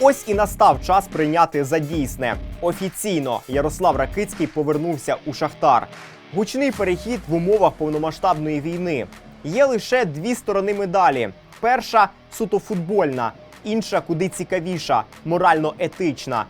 ось і настав час прийняти за дійсне. Офіційно Ярослав Ракицький повернувся у Шахтар. Гучний перехід в умовах повномасштабної війни. Є лише дві сторони медалі: перша суто футбольна, інша куди цікавіша, морально-етична.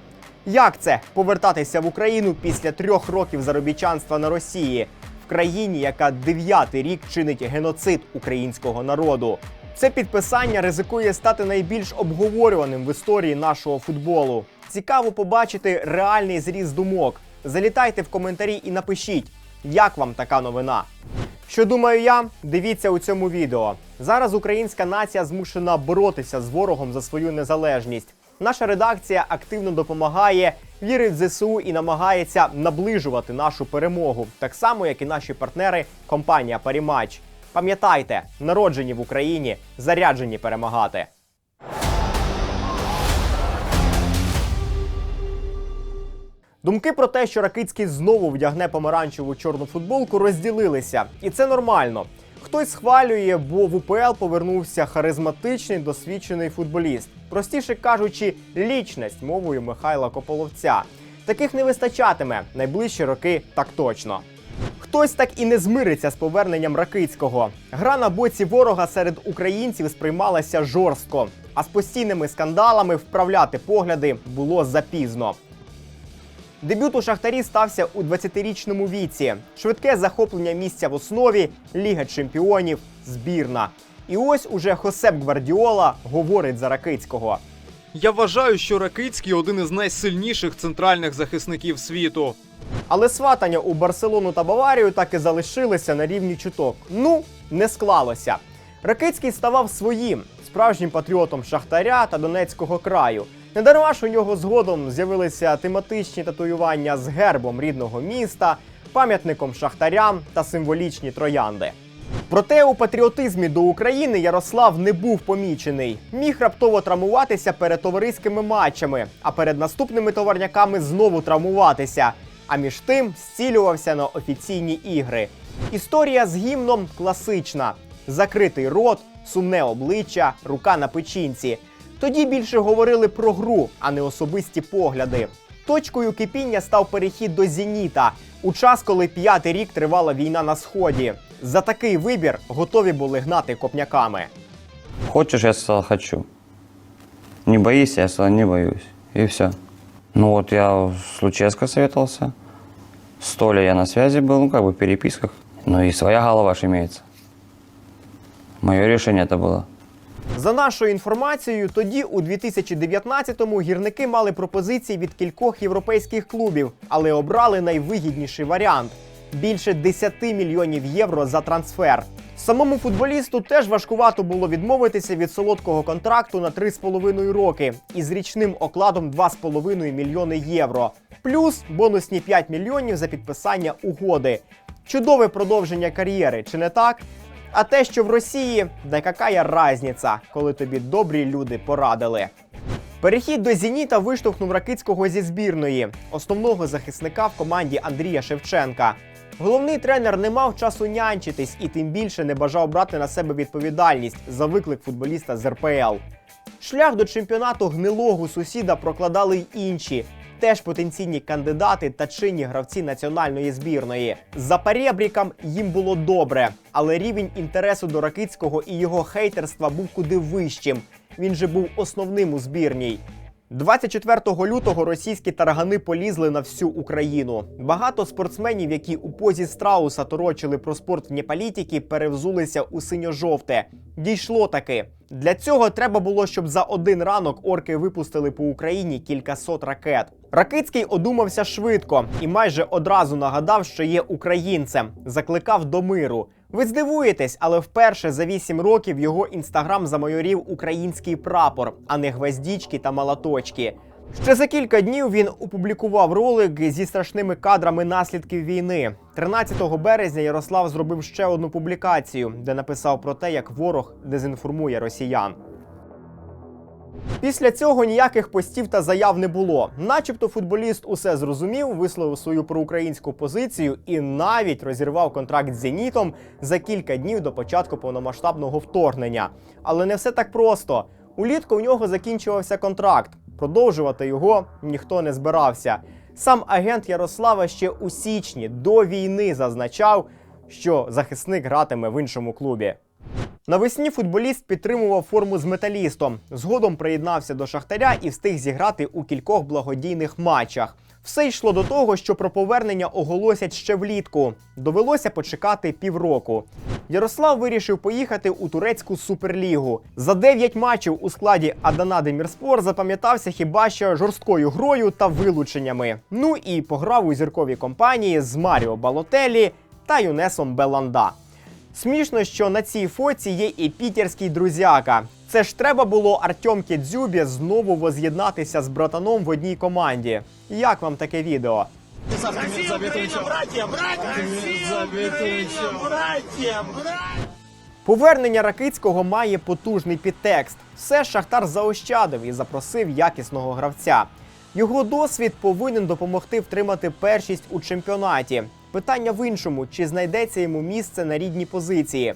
Як це повертатися в Україну після трьох років заробітчанства на Росії в країні, яка дев'ятий рік чинить геноцид українського народу? Це підписання ризикує стати найбільш обговорюваним в історії нашого футболу. Цікаво побачити реальний зріз думок. Залітайте в коментарі і напишіть, як вам така новина. Що думаю я, дивіться у цьому відео. Зараз українська нація змушена боротися з ворогом за свою незалежність. Наша редакція активно допомагає, вірить в ЗСУ і намагається наближувати нашу перемогу, так само як і наші партнери, компанія Парімач. Пам'ятайте, народжені в Україні, заряджені перемагати. Думки про те, що Ракицький знову вдягне помаранчеву чорну футболку, розділилися, і це нормально. Хтось схвалює, бо в УПЛ повернувся харизматичний досвідчений футболіст, простіше кажучи, лічність мовою Михайла Кополовця. Таких не вистачатиме найближчі роки, так точно. Хтось так і не змириться з поверненням Ракицького. Гра на боці ворога серед українців сприймалася жорстко, а з постійними скандалами вправляти погляди було запізно. Дебют у Шахтарі стався у 20-річному віці. Швидке захоплення місця в основі, Ліга Чемпіонів, збірна. І ось уже Хосеп Гвардіола говорить за Ракицького. Я вважаю, що Ракицький один із найсильніших центральних захисників світу. Але сватання у Барселону та Баварію так і залишилися на рівні чуток. Ну, не склалося. Ракицький ставав своїм справжнім патріотом Шахтаря та Донецького краю. Недарма ж у нього згодом з'явилися тематичні татуювання з гербом рідного міста, пам'ятником шахтарям та символічні троянди. Проте у патріотизмі до України Ярослав не був помічений. Міг раптово травмуватися перед товариськими матчами, а перед наступними товарняками знову травмуватися. А між тим зцілювався на офіційні ігри. Історія з гімном класична: закритий рот, сумне обличчя, рука на печінці. Тоді більше говорили про гру, а не особисті погляди. Точкою кипіння став перехід до Зеніта у час, коли п'ятий рік тривала війна на сході. За такий вибір готові були гнати копняками. Хочешь, я сказал хочу. Не боишься, я сказал не боюсь. И все. Ну вот я с Луческо советовался. С Толей я на связи был, ну как бы в переписках. Ну и своя голова ж имеется. Мое решение это было. За нашою інформацією, тоді у 2019-му гірники мали пропозиції від кількох європейських клубів, але обрали найвигідніший варіант більше 10 мільйонів євро за трансфер. Самому футболісту теж важкувато було відмовитися від солодкого контракту на 3,5 роки із річним окладом 2,5 мільйони євро, плюс бонусні 5 мільйонів за підписання угоди. Чудове продовження кар'єри, чи не так? А те, що в Росії, да какая разниця, коли тобі добрі люди порадили. Перехід до Зеніта виштовхнув Ракицького зі збірної, основного захисника в команді Андрія Шевченка. Головний тренер не мав часу нянчитись і тим більше не бажав брати на себе відповідальність за виклик футболіста з РПЛ. Шлях до чемпіонату гнилого сусіда прокладали й інші, теж потенційні кандидати та чинні гравці національної збірної. За перебрікам їм було добре, але рівень інтересу до Ракицького і його хейтерства був куди вищим. Він же був основним у збірній. 24 лютого російські таргани полізли на всю Україну. Багато спортсменів, які у позі страуса торочили про спорт вні політики, перевзулися у синьо-жовте. Дійшло таки. Для цього треба було, щоб за один ранок орки випустили по Україні кількасот ракет. Ракицький одумався швидко і майже одразу нагадав, що є українцем, закликав до миру. Ви здивуєтесь, але вперше за 8 років його інстаграм замайорів український прапор, а не гвоздічки та молоточки. Ще за кілька днів він опублікував ролик зі страшними кадрами наслідків війни. 13 березня Ярослав зробив ще одну публікацію, де написав про те, як ворог дезінформує росіян. Після цього ніяких постів та заяв не було. Начебто футболіст усе зрозумів, висловив свою проукраїнську позицію і навіть розірвав контракт з Зенітом за кілька днів до початку повномасштабного вторгнення. Але не все так просто. Улітку у нього закінчувався контракт. Продовжувати його ніхто не збирався. Сам агент Ярослава ще у січні до війни зазначав, що захисник гратиме в іншому клубі. Навесні футболіст підтримував форму з металістом. Згодом приєднався до Шахтаря і встиг зіграти у кількох благодійних матчах. Все йшло до того, що про повернення оголосять ще влітку. Довелося почекати півроку. Ярослав вирішив поїхати у турецьку суперлігу. За 9 матчів у складі Адана Демірспор запам'ятався хіба що жорсткою грою та вилученнями. Ну і пограв у зірковій компанії з Маріо Балотелі та Юнесом Беланда. Смішно, що на цій фоці є і пітерський друзяка. Це ж треба було Артемки Дзюбі знову воз'єднатися з братаном в одній команді. Як вам таке відео? Россия! Россия, братья, братья! Повернення Ракицького має потужний підтекст. Все Шахтар заощадив і запросив якісного гравця. Його досвід повинен допомогти втримати першість у чемпіонаті. Питання в іншому: чи знайдеться йому місце на рідній позиції.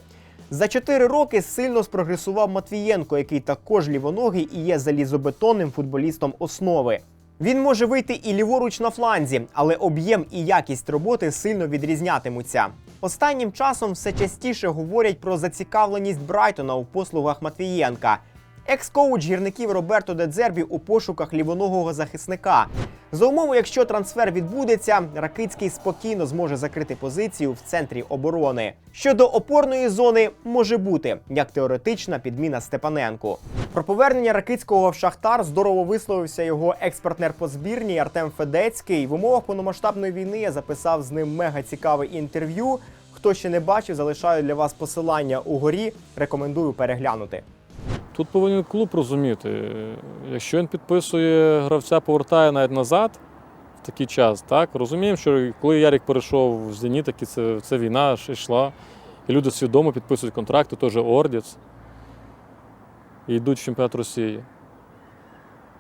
За 4 роки сильно спрогресував Матвієнко, який також лівоногий і є залізобетонним футболістом основи. Він може вийти і ліворуч на фланзі, але об'єм і якість роботи сильно відрізнятимуться. Останнім часом все частіше говорять про зацікавленість Брайтона у послугах Матвієнка. Екс-коуч гірників Роберто Дедзербі у пошуках лівоногого захисника. За умови, якщо трансфер відбудеться, Ракицький спокійно зможе закрити позицію в центрі оборони. Щодо опорної зони може бути як теоретична підміна Степаненку. Про повернення Ракицького в Шахтар здорово висловився його експертнер по збірній Артем Федецький. В умовах повномасштабної війни я записав з ним мега цікаве інтерв'ю. Хто ще не бачив, залишаю для вас посилання угорі. Рекомендую переглянути. Тут повинен клуб розуміти, якщо він підписує гравця, повертає навіть назад в такий час, так розуміємо, що коли Ярік перейшов в Зеніт, таки це, це війна йшла, і люди свідомо підписують контракти, теж Ордіц, і йдуть в чемпіонат Росії.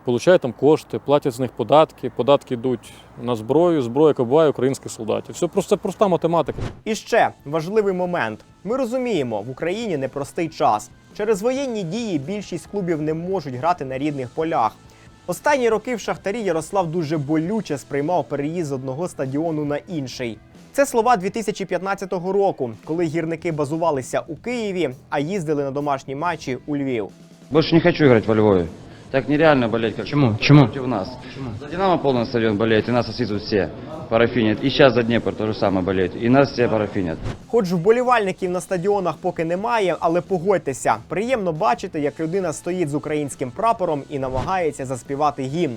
Получають там кошти, платять з них податки, податки йдуть на зброю, зброя яка українських солдатів. Все просто проста математика. І ще важливий момент: ми розуміємо, в Україні непростий час. Через воєнні дії більшість клубів не можуть грати на рідних полях. Останні роки в Шахтарі Ярослав дуже болюче сприймав переїзд з одного стадіону на інший. Це слова 2015 року, коли гірники базувалися у Києві, а їздили на домашні матчі у Львів. Больше не хочу играть во Львове. Так нереально болеть, как Чему? Чему? против нас. За Динамо полный стадион болеет, и нас освистывают все. Парафинят. И сейчас за Днепр то же самое болеет. И нас все парафинят. Хоч вболівальників на стадіонах поки немає, але погодьтеся, приємно бачити, як людина стоїть з українським прапором і намагається заспівати гімн.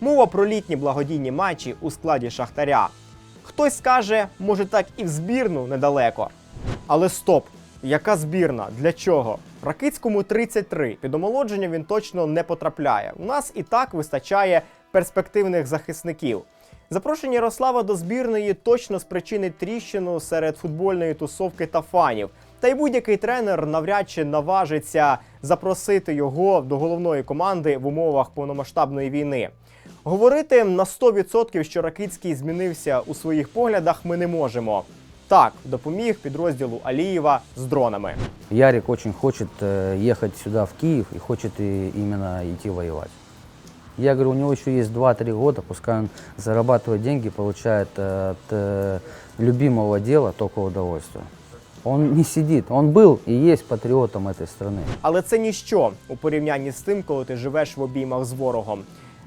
Мова про літні благодійні матчі у складі Шахтаря. Хтось скаже, може так і в збірну недалеко. Але стоп! Яка збірна? Для чого? Ракицькому 33. Під омолодження він точно не потрапляє. У нас і так вистачає перспективних захисників. Запрошення Ярослава до збірної точно спричинить тріщину серед футбольної тусовки та фанів. Та й будь-який тренер навряд чи наважиться запросити його до головної команди в умовах повномасштабної війни. Говорити на 100%, що Ракицький змінився у своїх поглядах, ми не можемо Так, допоміг підрозділу Алієва з дронами. Ярик очень хочет э, ехать сюда, в Киев, и хочет и именно идти воевать. Я говорю, у него еще есть 2-3 года, пускай он зарабатывает деньги, получает э, от э, любимого дела только удовольствие. Он не сидит, он был и есть патриотом этой страны. Але це ніщо у порівнянні з тим, коли ти живеш в обіймах з ворогом.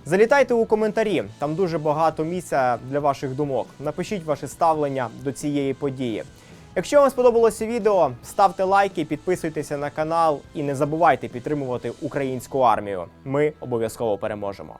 Залітайте у коментарі, там дуже багато місця для ваших думок. Напишіть ваше ставлення до цієї події. Якщо вам сподобалося відео, ставте лайки, підписуйтеся на канал і не забувайте підтримувати українську армію. Ми обов'язково переможемо.